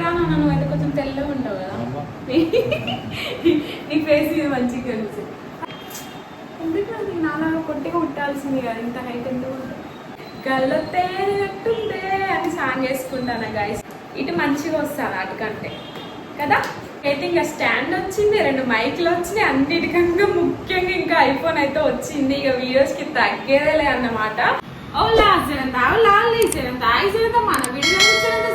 రానా నువ్వు అయితే కొంచెం తెల్లగా ఉండవు కదా. నీ ఫేస్ ఇది మంచిగా తెలుసు. ఎందుకు అది నాలాగా కొట్టిగా కుట్టాల్సింది కదా ఇంత హైట్ ఎందుకు? గల్ల అని సాంగ్ వేసుకుంటాను గైస్ ఇటు మంచిగా వస్తాను అటుకంటే. కదా? అయితే ఇంకా స్టాండ్ వచ్చింది రెండు మైక్లు వచ్చినాయి అన్నిటికన్నా ముఖ్యంగా ఇంకా ఐఫోన్ అయితే వచ్చింది. ఇక వీడియోస్కి తగ్గేదేలే అన్నమాట. ఓలా జరంత ఓలా జరంత ఐ జరంత మన వీడియో రోల్లా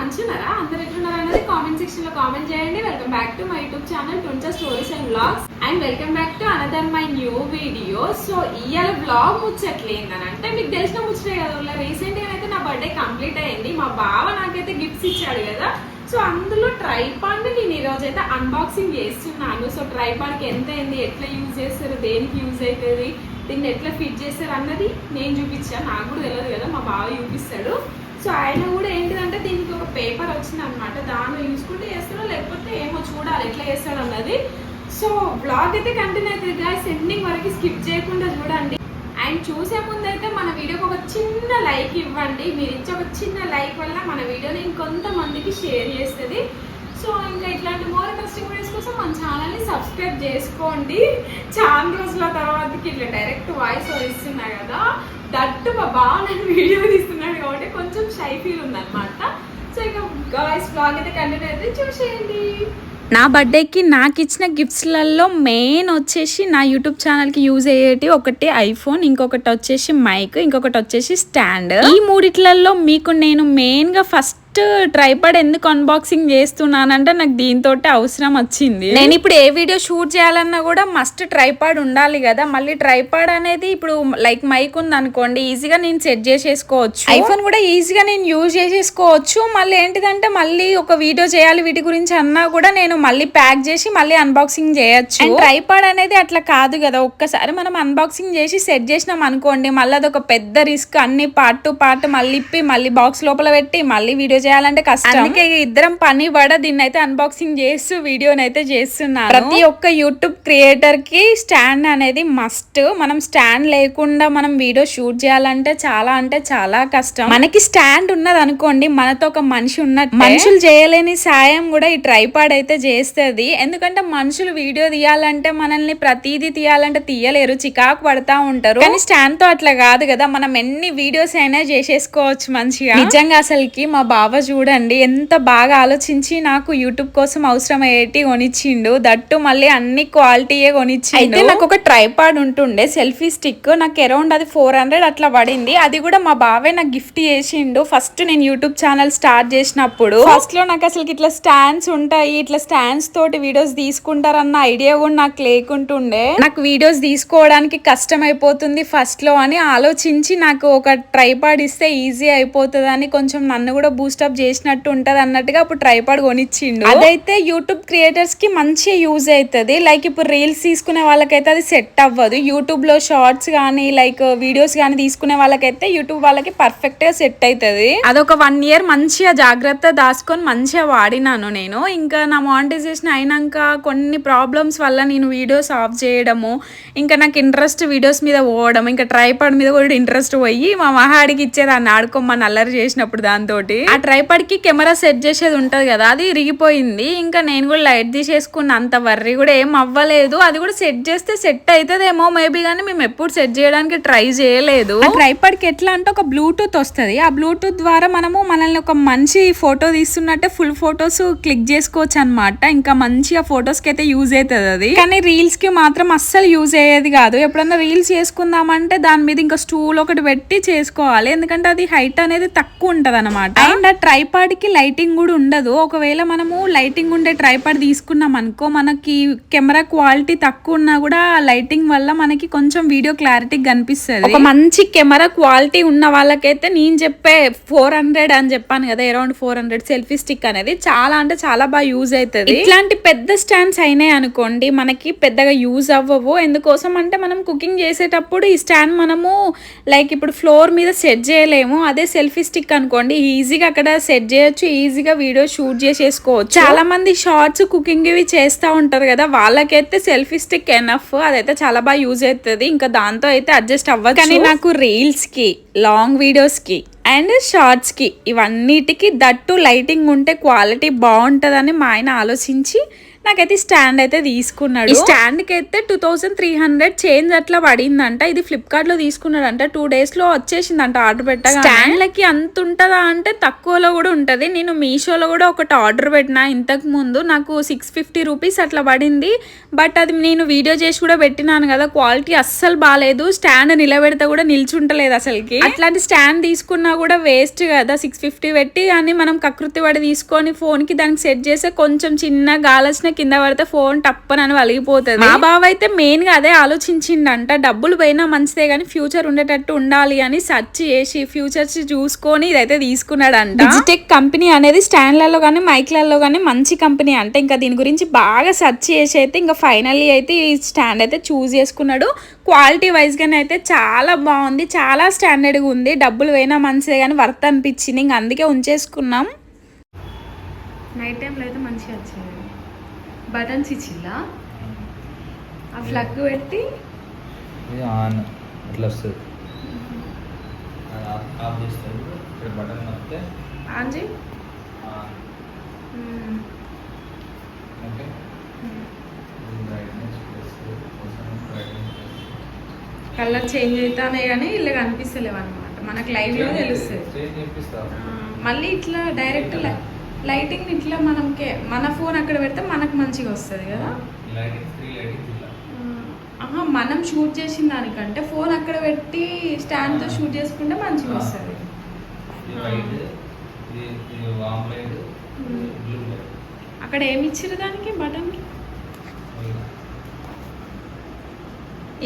అందరు ఉన్నారా అందరు ఎట్లున్నారు అనేది కామెంట్ సెక్షన్లో కామెంట్ చేయండి. Welcome back to my YouTube channel twenty stories and blogs and welcome back to another my new video so ఇవాళ బ్లాగ్ ముచ్చట్లేదని. అంటే మీకు తెలిసిన ముచ్చటే కదా రీసెంట్గా అయితే నా బర్త్డే కంప్లీట్ అయింది మా బావ నాకైతే గిఫ్ట్స్ ఇచ్చాడు కదా. సో అందులో ట్రైపాడ్ నేను ఈరోజు అయితే అన్బాక్సింగ్ చేస్తున్నాను సో ట్రైపాడ్కి ఎంత అయింది ఎట్లా యూజ్ చేస్తారు దేనికి యూజ్ అవుతుంది దీన్ని ఎట్లా ఫిట్ చేస్తారు అన్నది నేను చూపించాను నాకు కూడా తెలియదు కదా మా బావ చూపిస్తాడు. సో ఆయన కూడా ఏంటిదంటే దీనికి ఒక పేపర్ వచ్చింది అనమాట దాన్ని చూసుకుంటే చేస్తారో లేకపోతే ఏమో చూడాలి ఎట్లా చేస్తాడు అన్నది. సో బ్లాగ్ అయితే కంటిన్యూ అవుతుంది గాయస్ ఎండింగ్ వరకు స్కిప్ చేయకుండా చూడండి. అండ్ చూసే ముందు అయితే మన వీడియోకి ఒక చిన్న లైక్ ఇవ్వండి. మీరు ఇచ్చే ఒక చిన్న లైక్ వల్ల మన వీడియోని ఇంకొంతమందికి షేర్ చేస్తుంది. సో ఇంకా ఇట్లాంటి మోర్ ఇంట్రెస్టింగ్ వీడియోస్ కోసం మన ఛానల్ని సబ్స్క్రైబ్ చేసుకోండి. చాలా రోజుల తర్వాతకి ఇట్లా డైరెక్ట్ వాయిస్ ఇస్తున్నా కదా. దట్టు మా బావ నన్ను వీడియో తీస్తున్నాడు కాబట్టి కొంచెం షై ఫీల్ ఉందన్నమాట. సో ఇక గాయస్ బ్లాగ్ అయితే కంటిన్యూ అయితే చూసేయండి. నా బర్త్డేకి నాకు ఇచ్చిన గిఫ్ట్స్లలో మెయిన్ వచ్చేసి నా యూట్యూబ్ ఛానల్కి యూజ్ అయ్యేటి ఒకటి ఐఫోన్ ఇంకొకటి వచ్చేసి మైక్ ఇంకొకటి వచ్చేసి స్టాండ్. ఈ మూడిట్లలో మీకు నేను మెయిన్గా ఫస్ట్ ట్రైపాడ్ ఎందుకు అన్బాక్సింగ్ చేస్తున్నానంటే నాకు దీంతో అవసరం వచ్చింది. నేను ఇప్పుడు ఏ వీడియో షూట్ చేయాలన్నా కూడా మస్ట్ ట్రైపాడ్ ఉండాలి కదా. మళ్ళీ ట్రైపాడ్ అనేది ఇప్పుడు లైక్ మైక్ ఉంది అనుకోండి ఈజీగా నేను సెట్ చేసేసుకోవచ్చు. ఐఫోన్ కూడా ఈజీగా నేను యూజ్ చేసేసుకోవచ్చు. మళ్ళీ ఏంటిదంటే మళ్ళీ ఒక వీడియో చేయాలి వీటి గురించి అన్నా కూడా నేను మళ్ళీ ప్యాక్ చేసి మళ్ళీ అన్బాక్సింగ్ చేయొచ్చు. ట్రైపాడ్ అనేది అట్లా కాదు కదా. ఒక్కసారి మనం అన్బాక్సింగ్ చేసి సెట్ చేసినాం అనుకోండి మళ్ళీ అదొక పెద్ద రిస్క్ అన్ని పార్ట్ టు పార్ట్ మళ్ళీ ఇప్పి మళ్ళీ బాక్స్ లోపల పెట్టి మళ్ళీ వీడియో చేయాలంటే కష్టం. అందుకే ఇద్దరం పని పడ దీన్ని అయితే అన్బాక్సింగ్ చేస్తూ వీడియోని అయితే చేస్తున్నాను. ప్రతి ఒక్క యూట్యూబ్ క్రియేటర్కి స్టాండ్ అనేది మస్ట్ మనం స్టాండ్ లేకుండా మనం వీడియో షూట్ చేయాలంటే చాలా అంటే చాలా కష్టం. మనకి స్టాండ్ ఉన్నది అనుకోండి మనతో ఒక మనిషి ఉన్నట్టు. మనుషులు చేయలేని సాయం కూడా ఈ ట్రైపాడ్ అయితే చేస్తుంది. ఎందుకంటే మనుషులు వీడియో తీయాలంటే మనల్ని ప్రతిదీ తీయాలంటే తీయలేరు చికాకు పడతా ఉంటారు. కానీ స్టాండ్తో అట్లా కాదు కదా మనం ఎన్ని వీడియోస్ అయినా చేసేసుకోవచ్చు మంచిగా. నిజంగా అసలుకి మా బావ చూడండి. ఎంత బాగా ఆలోచించి నాకు యూట్యూబ్ కోసం అవసరం అయ్యేటి కొనిచ్చిండు. దట్టు మళ్ళీ అన్ని క్వాలిటీయే కొనిచ్చిండు. అయితే నాకు ఒక ట్రైపాడ్ ఉంటుండే సెల్ఫీ స్టిక్. నాకు అరౌండ్ అది ఫోర్ హండ్రెడ్ అట్లా పడింది. అది కూడా మా బావే నాకు గిఫ్ట్ చేసిండు. ఫస్ట్ నేను యూట్యూబ్ ఛానల్ స్టార్ట్ చేసినప్పుడు ఫస్ట్లో నాకు అసలు ఇట్లా స్టాండ్స్ ఉంటాయి. ఇట్లా స్టాండ్స్ తోటి వీడియోస్ తీసుకుంటారన్న ఐడియా కూడా నాకు లేకుంటుండే. నాకు వీడియోస్ తీసుకోవడానికి కష్టం అయిపోతుంది ఫస్ట్లో అని ఆలోచించి నాకు ఒక ట్రైపాడ్ ఇస్తే ఈజీ అయిపోతుంది అని కొంచెం నన్ను కూడా బూస్టప్ చేసినట్టు ఉంటది అన్నట్టుగా అప్పుడు ట్రైపాడ్ కొనిచ్చిండు. అదైతే యూట్యూబ్ క్రియేటర్స్కి మంచిగా యూజ్ అవుతుంది లైక్ ఇప్పుడు రీల్స్ తీసుకునే వాళ్ళకైతే అది సెట్ అవ్వదు. యూట్యూబ్లో షార్ట్స్ కానీ లైక్ వీడియోస్ కానీ తీసుకునే వాళ్ళకైతే యూట్యూబ్ వాళ్ళకి పర్ఫెక్ట్గా సెట్ అవుతుంది అదొక వన్ ఇయర్ మంచిగా జాగ్రత్త దాచుకొని మంచిగా వాడినాను నేను. ఇంకా నా మానిటైజేషన్ అయినాక కొన్ని ప్రాబ్లమ్స్ వల్ల నేను వీడియోస్ ఆఫ్ చేయడము ఇంకా నాకు ఇంట్రెస్ట్ వీడియోస్ మీద పోవడం ఇంకా ట్రైపాడ్ మీద కూడా ఇంట్రెస్ట్ పోయి మా మహాడికి ఇచ్చేదాన్ని ఆడుకోమని అల్లరి చేసినప్పుడు దాంతో ఆ ట్రైపాడ్కి కెమెరా సెట్ చేసేది ఉంటది కదా అది ఇరిగిపోయింది. ఇంకా నేను కూడా లైట్ తీసేసుకున్న అంత వర్రీ కూడా ఏం అవ్వలేదు. అది కూడా సెట్ చేస్తే సెట్ అవుతుందేమో మేబీ కానీ మేము ఎప్పుడు సెట్ చేయడానికి ట్రై చేయలేదు. ట్రైపాడ్కి ఎట్లా అంటే ఒక బ్లూటూత్ వస్తుంది. ఆ బ్లూటూత్ ద్వారా మనము మనల్ని ఒక మంచి ఫోటో తీస్తున్నట్టే ఫుల్ ఫొటోస్ క్లిక్ చేసుకోవచ్చు అనమాట ఇంకా మంచిగా ఫొటోస్కి అయితే యూజ్ అవుతుంది అది. కానీ రీల్స్కి మాత్రం అస్సలు యూజ్ అయ్యేది కాదు. ఎప్పుడన్నా రీల్స్ చేసుకుందామంటే దాని మీద ఇంకా స్టూల్ ఒకటి పెట్టి చేసుకోవాలి. ఎందుకంటే అది హైట్ అనేది తక్కువ ఉంటది అనమాట అండ్ ఆ ట్రైపాడ్కి లైటింగ్ కూడా ఉండదు. ఒకవేళ మనము లైటింగ్ ఉండే ట్రైపాడ్ తీసుకున్నాం అనుకో మనకి కెమెరా క్వాలిటీ తక్కువ ఉన్నా కూడా లైటింగ్ వల్ల మనకి కొంచెం వీడియో క్లారిటీ కనిపిస్తుంది. ఒక మంచి కెమెరా క్వాలిటీ ఉన్న వాళ్ళకైతే నేను చెప్పే ఫోర్ హండ్రెడ్ అని చెప్పాను కదా around four hundred selfie stick అనేది చాలా అంటే చాలా బాగా యూజ్ అవుతుంది. ఇట్లాంటి పెద్ద స్టాండ్స్ అయినాయి అనుకోండి మనకి పెద్దగా యూజ్ అవ్వవు. ఎందుకోసం అంటే మనం కుకింగ్ చేసేటప్పుడు ఈ స్టాండ్ మనము లైక్ ఇప్పుడు ఫ్లోర్ మీద సెట్ చేయలేము. అదే సెల్ఫీ స్టిక్ అనుకోండి ఈజీగా అక్కడ సెట్ చేయొచ్చు ఈజీగా వీడియో షూట్ చేసేసుకోవచ్చు. చాలా మంది షార్ట్స్ కుకింగ్ ఇవి చేస్తూ ఉంటారు కదా వాళ్ళకైతే సెల్ఫీ స్టిక్ ఎనఫ్ అదైతే చాలా బాగా యూజ్ అవుతుంది. ఇంకా దాంతో అయితే అడ్జస్ట్ అవ్వచ్చు. కానీ నాకు రీల్స్కి లాంగ్ వీడియోస్కి అండ్ షార్ట్స్కి ఇవన్నిటికి దట్టు లైటింగ్ ఉంటే క్వాలిటీ బాగుంటుందని మా ఆయన ఆలోచించి నాకైతే స్టాండ్ అయితే తీసుకున్నాడు. ఈ స్టాండ్కి అయితే two thousand three hundred change అట్లా పడిందంట. ఇది ఫ్లిప్కార్ట్లో తీసుకున్నాడంట. టూ డేస్లో వచ్చేసిందంట ఆర్డర్ పెట్టగా స్టాండ్లకి అంత ఉంటుందా అంటే తక్కువలో కూడా ఉంటది. నేను మీషోలో కూడా ఒకటి ఆర్డర్ పెట్టిన ఇంతకు ముందు. నాకు సిక్స్ ఫిఫ్టీ రూపీస్ అట్లా పడింది. బట్ అది నేను వీడియో చేసి కూడా పెట్టినాను కదా క్వాలిటీ అస్సలు బాగాలేదు స్టాండ్ నిలబెడితే కూడా నిల్చుంటలేదు అసలుకి. అట్లాంటి స్టాండ్ తీసుకున్నా కూడా వేస్ట్ కదా సిక్స్ ఫిఫ్టీ పెట్టి. అని మనం కకృతి పడి తీసుకొని ఫోన్కి దానికి సెట్ చేస్తే కొంచెం చిన్న గాలసిన కింద పడితే ఫోన్ టప్పనని వలిగిపోతుంది. మా బావ అయితే మెయిన్గా అదే ఆలోచించిండంట డబ్బులు పోయినా మంచిదే కానీ ఫ్యూచర్ ఉండేటట్టు ఉండాలి అని సెర్చ్ చేసి ఫ్యూచర్స్ చూసుకొని ఇదైతే తీసుకున్నాడంట. డిజిటెక్ కంపెనీ అనేది స్టాండ్లలో కానీ మైక్లలో కానీ మంచి కంపెనీ అంటే ఇంకా దీని గురించి బాగా సెర్చ్ చేసి అయితే ఇంకా ఫైనల్లీ అయితే ఈ స్టాండ్ అయితే చూస్ చేసుకున్నాడు. క్వాలిటీ వైజ్ గానే అయితే చాలా బాగుంది చాలా స్టాండర్డ్గా ఉంది. డబ్బులు పోయినా మంచిదే కానీ వర్త్ అనిపించింది ఇంకా అందుకే ఉంచేసుకున్నాం. నైట్ టైంలో అయితే మంచిగా వచ్చింది. బటన్స్ ఇచ్చిల్లా ఆ ఫ్లగ్ పెట్టి. ఇది ఆన్ ఇట్లా వస్తుంది. ఆఫ్ ఇక్కడ బటన్ నొక్కితే ఆన్ చేయి. ఓకే. కలర్ చేంజ్ అవుతానే కానీ ఇలా కనిపిస్తలేవు అనమాట మనకు లైవ్లో తెలుస్తుంది. మళ్ళీ ఇట్లా డైరెక్ట్ లైటింగ్ ఇట్లా మనకే మన ఫోన్ అక్కడ పెడితే మనకు మంచిగా వస్తుంది కదా? మనం షూట్ చేసిన దానికంటే ఫోన్ అక్కడ పెట్టి స్టాండ్తో షూట్ చేసుకుంటే మంచిగా వస్తుంది. ఇది వైట్ ఇది ఇది warm light hmm. Blue light అక్కడ ఏమి ఇచ్చారు దానికి బటన్కి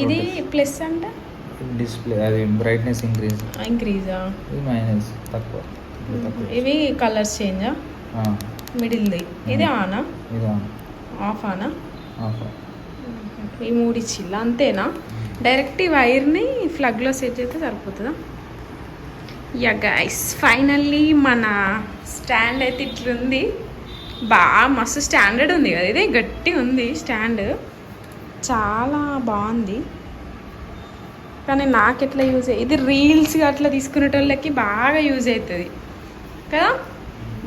ఇది ప్లస్ అంటే? డిస్ప్లే అది బ్రైట్నెస్ ఇంక్రీజ్ ఇంక్రీజా ఇది మైనస్ తక్కువ. ఇవి కలర్స్ చేంజా ఆ, మిడిల్ది. ఇది ఆనా? ఇది ఆన్. ఆఫ్ ఆనా? ఈ మూడు ఇచ్చిల్లా అంతేనా? డైరెక్ట్ ఈ వైర్ని ఫ్లగ్లో సెట్ చేస్తే సరిపోతుందా? యా గైస్ ఫైనల్లీ మన స్టాండ్ అయితే ఇట్లుంది. బాగా మస్తు స్టాండర్డ్ ఉంది కదా ఇది గట్టి ఉంది స్టాండ్. చాలా బాగుంది. కానీ నాకు ఎట్లా యూజ్ అయ్యి ఇది రీల్స్ అట్లా తీసుకునేటోళ్ళకి బాగా యూజ్ అవుతుంది. కదా?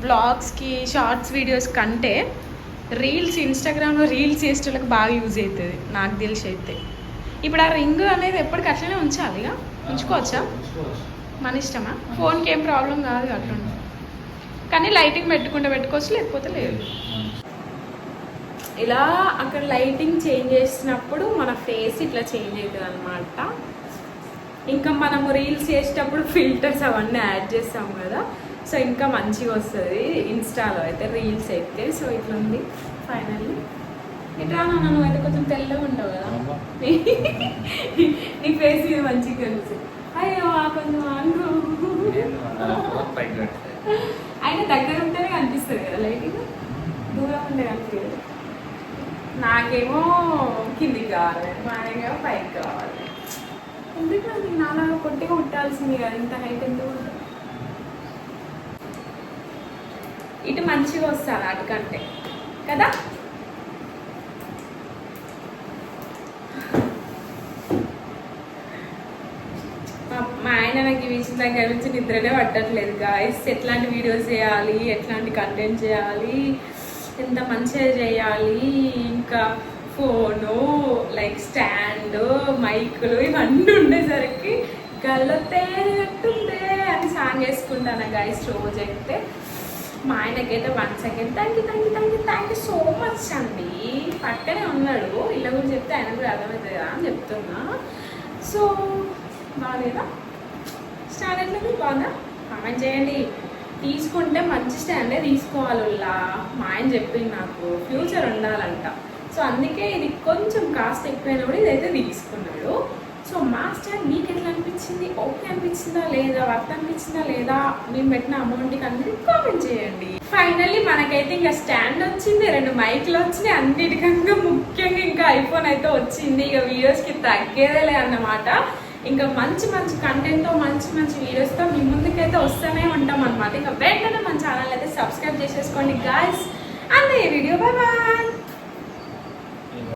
బ్లాగ్స్కి షార్ట్స్ వీడియోస్ కంటే రీల్స్ ఇన్స్టాగ్రామ్లో రీల్స్ చేసేటోళ్ళకి బాగా యూజ్ అవుతుంది నాకు తెలిసి అయితే. ఇప్పుడు ఆ రింగ్ అనేది ఎప్పటికి అట్లనే ఉంచాలి ఇక? ఉంచుకోవచ్చా? మన ఇష్టమా? ఫోన్కి ఏం ప్రాబ్లం కాదు అట్లా కానీ లైటింగ్ పెట్టుకుంటే పెట్టుకోవచ్చు లేకపోతే లేదు. ఇలా అక్కడ లైటింగ్ చేంజ్ చేసినప్పుడు మన ఫేస్ ఇట్లా చేంజ్ అవుతుంది అనమాట ఇంకా మనము రీల్స్ చేసేటప్పుడు ఫిల్టర్స్ అవన్నీ యాడ్ చేస్తాం కదా. సో ఇంకా మంచిగా వస్తుంది. ఇన్స్టాలో అయితే రీల్స్ అయితే. సో ఇట్లా ఉంది. ఫైనల్లీ ఇట్లా నాన్న నువ్వు అయితే కొంచెం తెల్లగా ఉంటావు కదా. నీ ఫేస్ ఇది మంచిగా కనిపిస్తుంది అయ్యో ఆ కొంచెం ఆయన దగ్గర ఉంటేనే కనిపిస్తుంది కదా లైటింగ్. దూరం ఉంటే కనిపించదు నాకేమో కిందికి కావాలి. మా ఆయనకేమో పైకి కావాలి. ఎందుకు నాకు నాలా కొట్టిగా ఉండాల్సింది కదా? ఇంత హైట్ ఎందుకు ఉంటుంది? ఇటు మంచిగా వస్తాను అటుకంటే. కదా? మా- ఆయన నాకు ఇవి ఇచ్చిన దగ్గర నుంచి నిద్రనే పట్టట్లేదు గాయస్ ఎట్లాంటి వీడియోస్ చేయాలి? ఎట్లాంటి కంటెంట్ చేయాలి? ఎంత మంచిగా చేయాలి? ఇంకా ఫోను లైక్ స్టాండ్ మైకులు ఇవన్నీ ఉండేసరికి గల్లో అని సాంగ్ వేసుకుంటాను గాయస్ రోజు అయితే మా ఆయనకైతే one second thank you thank you thank you thank you so much అండి పక్కనే ఉన్నాడు. ఇళ్ళ గురించి చెప్తే ఆయన కూడా అర్థమవుతుంది కదా అని చెప్తున్నా. సో బాగాలేదా? స్టాండర్డ్ ఎట్లా బాగా కామెంట్ చేయండి. తీసుకుంటే మంచి స్టాండే తీసుకోవాలి మా ఆయన చెప్పింది నాకు. ఫ్యూచర్ ఉండాలంట. సో అందుకే ఇది కొంచెం కాస్ట్ ఎక్కువైనా కూడా ఇదైతే తీసుకున్నాడు. సో మా స్టాండ్ మీకు ఎట్లా అనిపించింది? ఓకే అనిపించిందా లేదా? వర్త్ అనిపించిందా లేదా? మేము పెట్టిన అమౌంట్కి అన్ని కామెంట్ చేయండి. ఫైనల్లీ మనకైతే ఇంకా స్టాండ్ వచ్చింది. రెండు మైక్లు వచ్చినాయి. అన్నిటికన్నా ముఖ్యంగా ఇంకా ఐఫోన్ అయితే వచ్చింది. ఇక వీడియోస్కి తగ్గేదేలే అన్నమాట. ఇంకా మంచి మంచి కంటెంట్తో మంచి మంచి వీడియోస్తో మీ ముందుకైతే వస్తూనే ఉంటాం అనమాట ఇంకా వెంటనే మన ఛానల్ అయితే సబ్స్క్రైబ్ చేసేసుకోండి గాయస్ అంతే ఈ వీడియో బాయ్ బాయ్